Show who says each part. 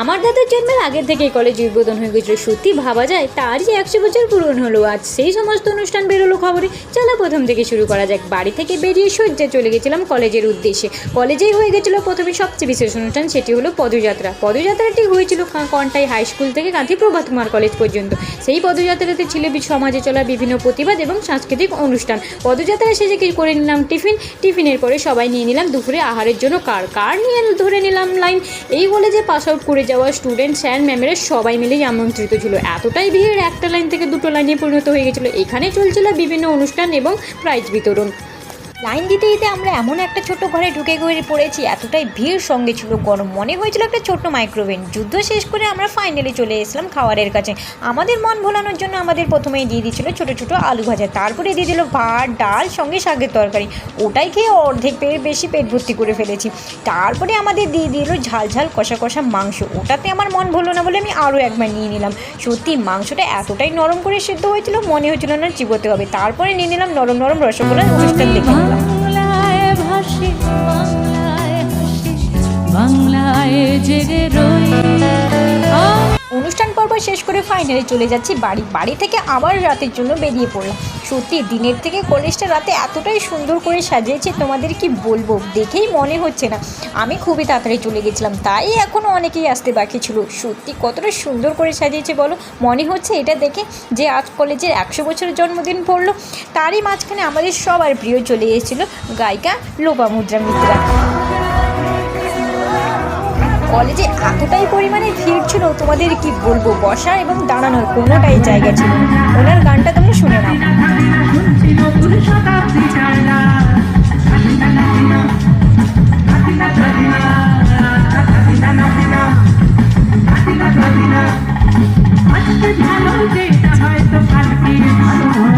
Speaker 1: আমার দাদার জন্মের আগের থেকেই কলেজ উদ্বোধন হয়ে গেছিল। সত্যি ভাবা যায়, তারই একশো বছর পূরণ হলো। আজ সেই সমস্ত অনুষ্ঠান বেরোলো খবরে। চলো প্রথম থেকে শুরু করা যাক। বাড়ি থেকে বেরিয়ে সজ্জা চলে গেছিলাম কলেজের উদ্দেশ্যে। কলেজেই হয়ে গেছিল প্রথমে সবচেয়ে বিশেষ অনুষ্ঠান, সেটি হলো পদযাত্রা। পদযাত্রাটি হয়েছিল কন্টাই হাই স্কুল থেকে গান্ধী প্রভাত কুমার কলেজ পর্যন্ত। সেই পদযাত্রাতে ছিল সমাজে চলা বিভিন্ন প্রতিবাদ এবং সাংস্কৃতিক অনুষ্ঠান। পদযাত্রা শেষে কি করে নিলাম টিফিন? টিফিনের পরে সবাই নিয়ে নিলাম দুপুরে আহারের জন্য কার? কার নিয়ে ধরে নিলাম লাইন? এই বলে যে পাস আউট করে যাওয়া স্টুডেন্ট স্যার ম্যামেরা সবাই মিলেই আমন্ত্রিত ছিল। এতটাই ভিড় একটা লাইন থেকে দুটো লাইনে পরিণত হয়ে গেছিল। এখানে চলছিল বিভিন্ন অনুষ্ঠান এবং প্রাইজ বিতরণ। লাইন দিতে দিতে আমরা এমন একটা ছোট্ট ঘরে ঢুকে গিয়ে পড়েছি, এতটাই ভিড় সঙ্গে ছিল, গরম। মনে হয়েছিল একটা ছোট্ট মাইক্রোওভেন যুদ্ধ শেষ করে আমরা ফাইনালি চলে এসলাম খাবারের কাছে। আমাদের মন ভোলানোর জন্য আমাদের প্রথমেই দিয়ে দিয়েছিল ছোটো ছোটো আলু ভাজা। তারপরে দিয়ে দিল ভাত, ডাল, সঙ্গে শাকের তরকারি। ওটাই খেয়ে অর্ধেক পেয়ে বেশি পেট ভর্তি করে ফেলেছি। তারপরে আমাদের দিয়ে দিল ঝাল ঝাল কষা কষা মাংস। ওটাতে আমার মন ভরলো না বলে আমি আরও একবার নিয়ে নিলাম। সত্যি, মাংসটা এতটাই নরম করে সেদ্ধ হয়েছিল, মনে হয়েছিল না চিবোতে হবে। তারপরে নিয়ে নিলাম নরম নরম রসগোল্লার অনুষ্ঠান দেখে।
Speaker 2: হাসি জেগে রই।
Speaker 1: অনুষ্ঠান পর্ব শেষ করে ফাইনালে চলে যাচ্ছি বাড়ি। বাড়ি থেকে আবার রাতের জন্য বেরিয়ে পড়লাম। সত্যি, দিনের থেকে কলেজটা রাতে এতটাই সুন্দর করে সাজিয়েছে, তোমাদের কি বলব? দেখেই মনে হচ্ছে না। আমি খুবই তাড়াতাড়ি চলে গেছিলাম, তাই এখনও অনেকেই আসতে বাকি ছিল। সত্যি, কতটা সুন্দর করে সাজিয়েছে বলো? মনে হচ্ছে এটা দেখে যে আজ কলেজের একশো বছরের জন্মদিন পড়ল, তারই মাঝখানে আমাদের সবার প্রিয় চলে এসেছিল গায়িকা লোপামুদ্রা মিত্রা। কলেজে এতটাই পরিমাণে ভিড় ছিল, তোমাদের কি বলব? বসা এবং দাঁড়ানোর কোনোটাই জায়গা ছিল ওনার গানটা তোমরা শুনে নাও।
Speaker 3: ভালো যেটা হয়তো কালকে ভালো।